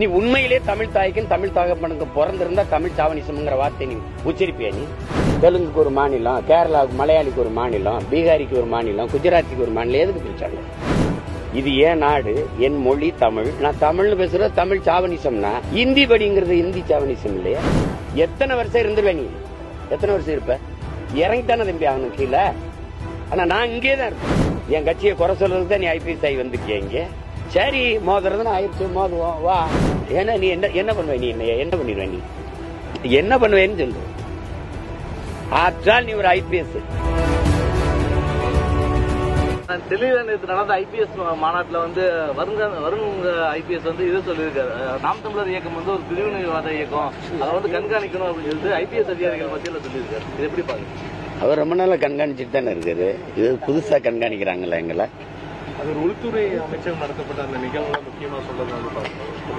நீ உண்மையிலே தமிழ் தாய்க்கும் தமிழ் தகப்பனுக்கு பிறந்திருந்தா தமிழ் சாவனிசம்ங்கிற வார்த்தை நீ உச்சரிப்பியா நீ? தெலுங்குக்கு ஒரு மாநிலம் கேரளாவுக்கு மலையாளிக்கு ஒரு மாநிலம் பீகாரிக்கு ஒரு மாநிலம் குஜராத்திக்கு ஒரு மாநிலம் எதுக்கு பிரிச்சாங்க? இது ஏன் நாடு? என் மொழி தமிழ். நான் தமிழ்னு பேசுற தமிழ் சாவனிசம்னா இந்தி படிங்கிறது இந்தி சாவனிசம் இல்லையா? எத்தனை வருஷம் இருந்துருவே நீ? எத்தனை வருஷம் இருப்ப? இறங்கித்தானே தம்பி ஆகணும் கீழே? ஆனா நான் இங்கே தான் இருப்பேன் என் கட்சியை குறை சொல்றதுக்கு தான் நீ ஐபிஎஸ் ஆகி வந்திருக்கிய இங்கே? சரி மோதுறதுன்னு ஆயிடுச்சு மோதுவோம் வா. ஏன்னா நீ என்ன என்ன பண்ணுவ நீ என்ன என்ன பண்ணிடுவ நீ? என்ன பண்ணுவேன்னு சொல்லு. ஆற்றால் நீ ஒரு ஐபிஎஸ் டெல்லியில நேற்று நடந்த ஐபிஎஸ் மாநாட்டுல வந்து வருங்க வருங்க ஐபிஎஸ் வந்து இது சொல்லியிருக்காரு. நாம் தமிழர் இயக்கம் வந்து ஒரு பிரிவினைவாத இயக்கம். அதை வந்து கண்காணிக்கணும் அப்படின்னு சொல்லிட்டு ஐபிஎஸ் அதிகாரிகள் மத்தியில் சொல்லியிருக்காரு. இது எப்படி பாருங்க அவர் ரொம்ப நாளா கண்காணிச்சுட்டு தானே இருக்காரு. இது புதுசா கண்காணிக்கிறாங்களா எங்களை. அது ஒரு உள்துறை அமைச்சகம் நடத்தப்பட்ட அந்த நிகழ்வுல முக்கியமாக சொல்றது வந்து பாருங்க